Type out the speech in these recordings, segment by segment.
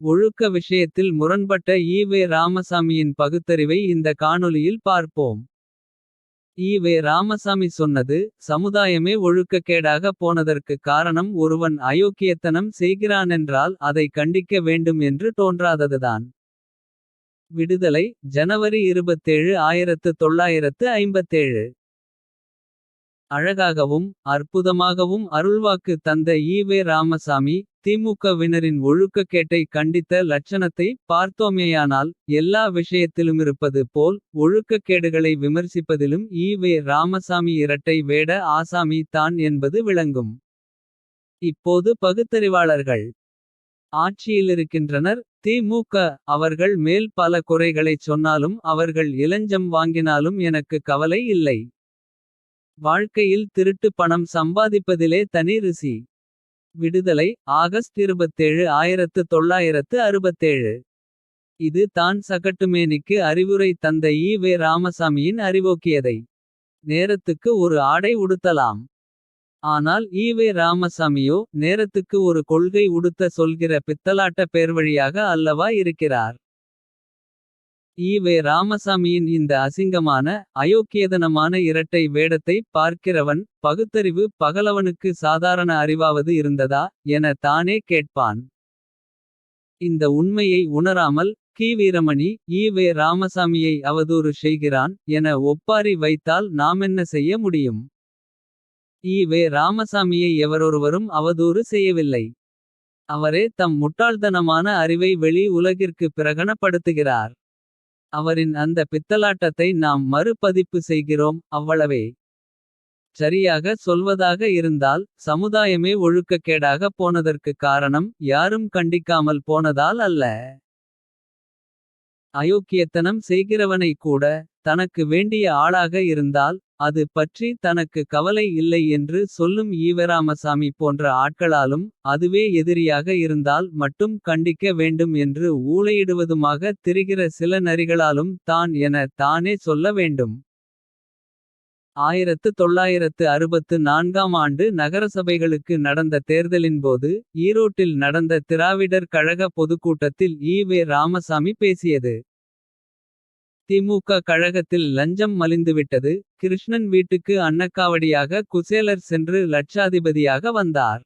ஒழுக்க விஷயத்தில் முரண்பட்ட ஈவே ராமசாமியின் பகுத்தறிவை இந்த காணொளியில் பார்ப்போம். ஈவே ராமசாமி சொன்னது சமுதாயமே ஒழுக்கக்கேடாக போனதற்கு காரணம் ஒருவன் அயோக்கியத்தனம் செய்கிறானென்றால் அதை கண்டிக்க வேண்டும் என்று தோன்றாததுதான். விடுதலை ஜனவரி 27 1957. அழகாகவும் அற்புதமாகவும் அருள்வாக்கு தந்த ஈவே ராமசாமி. திமுகவினரின் ஒழுக்கக்கேட்டை கண்டித்த லட்சணத்தை பார்த்தோமேயானால். எல்லா விஷயத்திலுமிருப்பது போல் ஒழுக்கக்கேடுகளை விமர்சிப்பதிலும். ஈவே ராமசாமி இரட்டை வேட ஆசாமி தான் என்பது விளங்கும். இப்போது பகுத்தறிவாளர்கள் ஆட்சியிலிருக்கின்றனர். தி.மு.க அவர்கள் மேல் பல குறைகளைச் சொன்னாலும். அவர்கள் இலஞ்சம் வாங்கினாலும் எனக்கு கவலை இல்லை. வாழ்க்கையில் திருட்டு பணம் சம்பாதிப்பதிலே தனி ருசி. விடுதலை ஆகஸ்ட் 27 1967. இது தான் சகட்டுமேனிக்கு அறிவுரை தந்த ஈ வே ராமசாமியின் அறிவோக்கியதை. நேரத்துக்கு ஒரு ஆடை உடுத்தலாம். ஆனால் ஈ.வே ராமசாமியோ நேரத்துக்கு ஒரு கொள்கை உடுத்த சொல்கிற பித்தலாட்ட பேர்வழியாக அல்லவா இருக்கிறார். ஈ.வே ராமசாமியின் இந்த அசிங்கமான. அயோக்கியதனமான இரட்டை வேடத்தை பார்க்கிறவன். பகுத்தறிவு பகலவனுக்கு சாதாரண அறிவாவது இருந்ததா. என தானே கேட்பான். இந்த உண்மையை உணராமல் கி. வீரமணி. ஈ.வே ராமசாமியை அவதூறு செய்கிறான். என ஒப்பாரி வைத்தால் நாமென்ன செய்ய முடியும். ஈ.வே ராமசாமியை எவரொருவரும் அவதூறு செய்யவில்லை. அவரே தம் முட்டாள்தனமான அறிவை வெளி உலகிற்கு பிரகடனப்படுத்துகிறார். அவரின் அந்த பித்தலாட்டத்தை நாம் மறுபதிப்பு செய்கிறோம் அவ்வளவே. சரியாக சொல்வதாக இருந்தால் சமுதாயமே ஒழுக்கக்கேடாக போனதற்கு காரணம். யாரும் கண்டிக்காமல் போனதால் அல்ல. அயோக்கியத்தனம் செய்கிறவனை கூட. தனக்கு வேண்டிய ஆளாக இருந்தால். அது பற்றி தனக்கு கவலை இல்லை என்று சொல்லும் ஈவராமசாமி போன்ற ஆட்களாலும். அதுவே எதிரியாக இருந்தால் மட்டும் கண்டிக்க வேண்டும் என்று ஊளையிடுவதுமாக. திரிகிற சில நரிகளாலும் தான் என தானே சொல்ல வேண்டும். 1964ஆம் ஆண்டு நகரசபைகளுக்கு நடந்த தேர்தலின்போது. ஈரோட்டில் நடந்த திராவிடர் கழக பொதுக்கூட்டத்தில் ஈ.வே ராமசாமி பேசியது. தி.மு.க கழகத்தில் லஞ்சம் மலிந்துவிட்டது. கிருஷ்ணன் வீட்டுக்கு அன்னக்காவடியாக குசேலர் சென்று லட்சாதிபதியாக வந்தார்.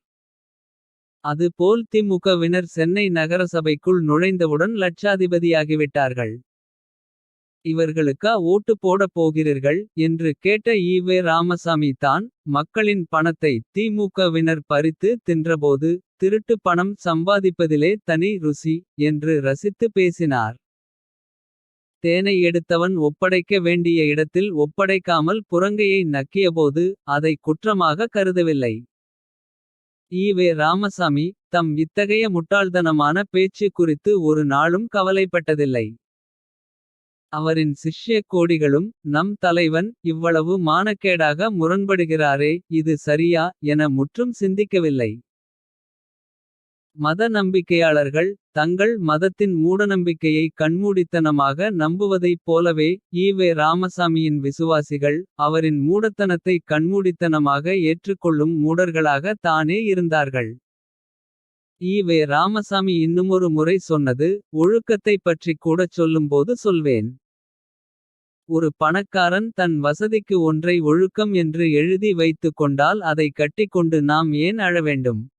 அது போல் தி.மு.க.வினர் சென்னை நகரசபைக்குள் நுழைந்தவுடன் லட்சாதிபதியாகிவிட்டார்கள். இவர்களுக்கா ஓட்டு போடப் போகிறீர்கள். என்று கேட்ட ஈ.வே ராமசாமி தான். மக்களின் பணத்தை தி.மு.க.வினர் பறித்து தின்றபோது. திருட்டு பணம் சம்பாதிப்பதிலே தனி ருசி. என்று ரசித்து பேசினார். தேனை எடுத்தவன் ஒப்படைக்க வேண்டிய இடத்தில் ஒப்படைக்காமல் புறங்கையை நக்கியபோது. அதை குற்றமாக கருதவில்லை. ஈ.வே ராமசாமி தம் இத்தகைய முட்டாள்தனமான பேச்சு குறித்து ஒரு நாளும் கவலைப்பட்டதில்லை. அவரின் சிஷ்ய கோடிகளும் நம் தலைவன் இவ்வளவு மானக்கேடாக முரண்படுகிறாரே. இது சரியா என முற்றும் சிந்திக்கவில்லை. மத நம்பிக்கையாளர்கள் தங்கள் மதத்தின் மூடநம்பிக்கையை கண்மூடித்தனமாக நம்புவதைப் போலவே. ஈ.வே ராமசாமியின் விசுவாசிகள் அவரின் மூடத்தனத்தை கண்மூடித்தனமாக. ஏற்றுக்கொள்ளும் மூடர்களாக தானே இருந்தார்கள். ஈ.வே ராமசாமி இன்னுமொரு முறை சொன்னது. ஒழுக்கத்தைப் பற்றிக் கூடச் சொல்லும்போது சொல்வேன். ஒரு பணக்காரன் தன் வசதிக்கு ஒன்றை ஒழுக்கம் என்று எழுதி வைத்துக் கொண்டால். அதை கட்டிக்கொண்டு நாம் ஏன் அழவேண்டும்.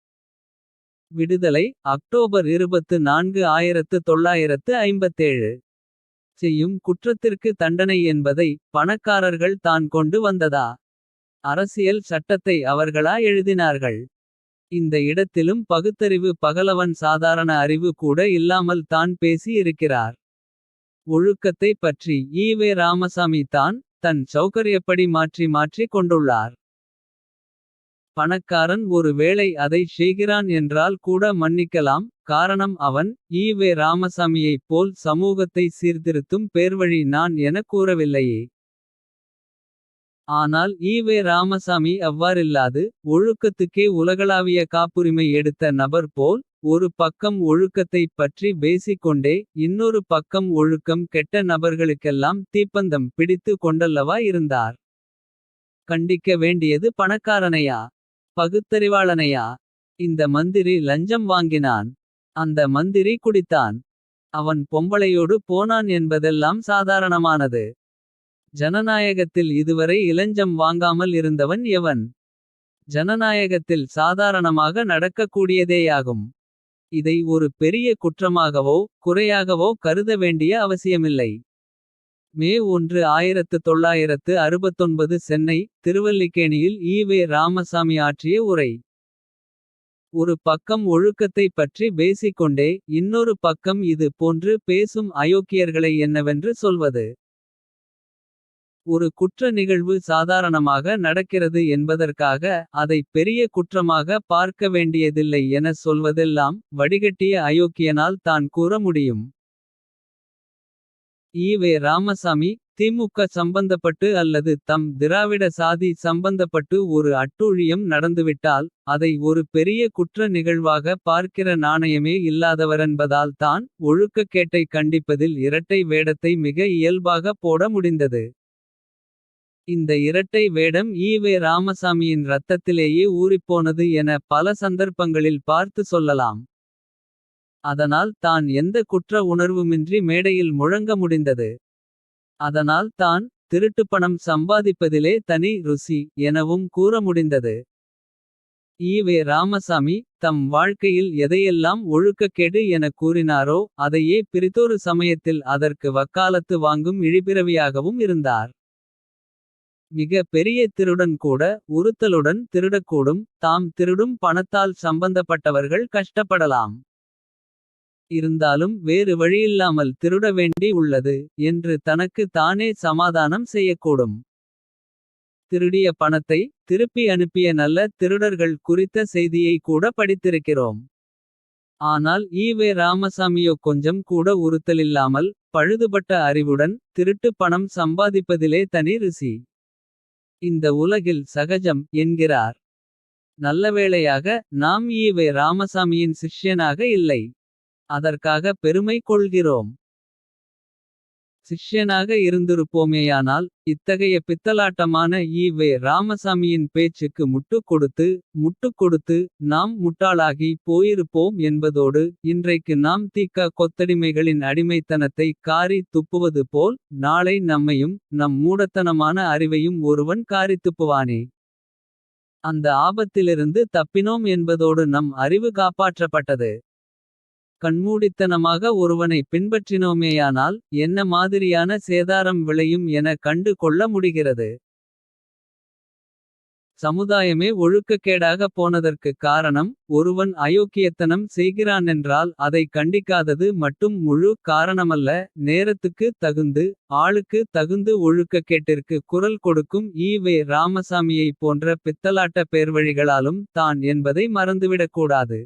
விடுதலை அக்டோபர் 24 1957. செய்யும் குற்றத்திற்கு தண்டனை என்பதை. பணக்காரர்கள் தான் கொண்டு வந்ததா. அரசியல் சட்டத்தை அவர்களா எழுதினார்கள். இந்த இடத்திலும் பகுத்தறிவு பகலவன் சாதாரண அறிவு கூட இல்லாமல் தான் பேசி இருக்கிறார். ஒழுக்கத்தை பற்றி ஈ.வே ராமசாமி தான். தன் சௌகரியப்படி மாற்றி மாற்றி கொண்டுள்ளார். பணக்காரன் ஒரு வேளை அதை செய்கிறான் என்றால் கூட மன்னிக்கலாம். காரணம் அவன் ஈ.வே ராமசாமியைப் போல் சமூகத்தை சீர்திருத்தும் பேர்வழி நான் எனக் கூறவில்லையே. ஆனால் ஈ.வே ராமசாமி அவ்வாறில்லாது. ஒழுக்கத்துக்கே உலகளாவிய காப்புரிமை எடுத்த நபர் போல். ஒரு பக்கம் ஒழுக்கத்தைப் பற்றி பேசிக் கொண்டே. இன்னொரு பக்கம் ஒழுக்கம் கெட்ட நபர்களுக்கெல்லாம் தீப்பந்தம் பிடித்து கொண்டல்லவா இருந்தார். கண்டிக்க வேண்டியது பணக்காரனையா. பகுத்தறிவாளனையா. இந்த மந்திரி லஞ்சம் வாங்கினான். அந்த மந்திரி குடித்தான். அவன் பொம்பளையோடு போனான் என்பதெல்லாம் சாதாரணமானது. ஜனநாயகத்தில் இதுவரை இலஞ்சம் வாங்காமல் இருந்தவன் எவன். ஜனநாயகத்தில் சாதாரணமாக நடக்கக்கூடியதேயாகும். இதை ஒரு பெரிய குற்றமாகவோ குறையாகவோ கருத வேண்டிய அவசியமில்லை. மே 1 1969 சென்னை திருவல்லிக்கேணியில் ஈ.வே. ராமசாமி ஆற்றிய உரை. ஒரு பக்கம் ஒழுக்கத்தைப் பற்றி பேசிக்கொண்டே. இன்னொரு பக்கம் இது போன்று பேசும் அயோக்கியர்களை என்னவென்று சொல்வது. ஒரு குற்ற நிகழ்வு சாதாரணமாக நடக்கிறது என்பதற்காக. அதைப் பெரிய குற்றமாக பார்க்க வேண்டியதில்லை என சொல்வதெல்லாம். வடிகட்டிய அயோக்கியனால் தான் கூற முடியும். ஈ.வே. ராமசாமி தி.மு.க சம்பந்தப்பட்டு அல்லது தம் திராவிட சாதி சம்பந்தப்பட்டு ஒரு அட்டூழியம் நடந்துவிட்டால். அதை ஒரு பெரிய குற்ற நிகழ்வாக பார்க்கிற நாணயமே இல்லாதவரென்பதால் தான். ஒழுக்கக்கேட்டை கண்டிப்பதில் இரட்டை வேடத்தை மிக இயல்பாக போட முடிந்தது. இந்த இரட்டை வேடம் ஈ.வே. ராமசாமியின் ரத்தத்திலேயே ஊறிப்போனது என பல சந்தர்ப்பங்களில் பார்த்து சொல்லலாம். அதனால் தான் எந்த குற்ற உணர்வுமின்றி மேடையில் முழங்க முடிந்தது. அதனால் தான் திருட்டுப்பணம் சம்பாதிப்பதிலே தனி ருசி எனவும் கூற முடிந்தது. ஈ.வே. ராமசாமி தம் வாழ்க்கையில் எதையெல்லாம் ஒழுக்கக்கேடு என கூறினாரோ. அதையே பிரிதொரு சமயத்தில் அதற்கு வக்காலத்து வாங்கும் இழிபிறவியாகவும் இருந்தார். மிக பெரிய திருடன் கூட உறுத்தலுடன் திருடக்கூடும். தாம் திருடும் பணத்தால் சம்பந்தப்பட்டவர்கள் கஷ்டப்படலாம். இருந்தாலும் வேறு வழியில்லாமல் திருட வேண்டி உள்ளது. என்று தனக்கு தானே சமாதானம் செய்யக்கூடும். திருடிய பணத்தை திருப்பி அனுப்பிய நல்ல திருடர்கள் குறித்த செய்தியை கூட படித்திருக்கிறோம். ஆனால் ஈ.வே. ராமசாமியோ கொஞ்சம் கூட உறுத்தலில்லாமல். பழுதுபட்ட அறிவுடன் திருட்டு பணம் சம்பாதிப்பதிலே தனி ருசி. இந்த உலகில் சகஜம் என்கிறார். நல்லவேளையாக நாம் ஈ.வே. ராமசாமியின் சிஷ்யனாக இல்லை. அதற்காக பெருமை கொள்கிறோம். சிஷ்யனாக இருந்திருப்போமேயானால். இத்தகைய பித்தலாட்டமான ஈ.வே. ராமசாமியின் பேச்சுக்கு முட்டுக் கொடுத்து. முட்டுக் கொடுத்து நாம் முட்டாளாகி போயிருப்போம் என்பதோடு. இன்றைக்கு நாம் தீக்க கொத்தடிமைகளின் அடிமைத்தனத்தை. காரி துப்புவது போல் நாளை நம்மையும். நம் மூடத்தனமான அறிவையும் ஒருவன் காரித்துப்புவானே. அந்த ஆபத்திலிருந்து தப்பினோம் என்பதோடு நம் அறிவு காப்பாற்றப்பட்டது. கண்மூடித்தனமாக ஒருவனை பின்பற்றினோமேயானால். என்ன மாதிரியான சேதாரம் விளையும் என கண்டு கொள்ள முடிகிறது. சமுதாயமே ஒழுக்கக்கேடாக போனதற்கு காரணம். ஒருவன் அயோக்கியத்தனம் செய்கிறானென்றால் அதை கண்டிக்காதது மட்டும் முழு காரணமல்ல. நேரத்துக்கு தகுந்து ஆளுக்கு தகுந்து ஒழுக்கக்கேட்டிற்கு குரல் கொடுக்கும் ஈ.வே. ராமசாமியைப் போன்ற பித்தலாட்ட பேர்வழிகளாலும் தான் என்பதை மறந்துவிடக்கூடாது.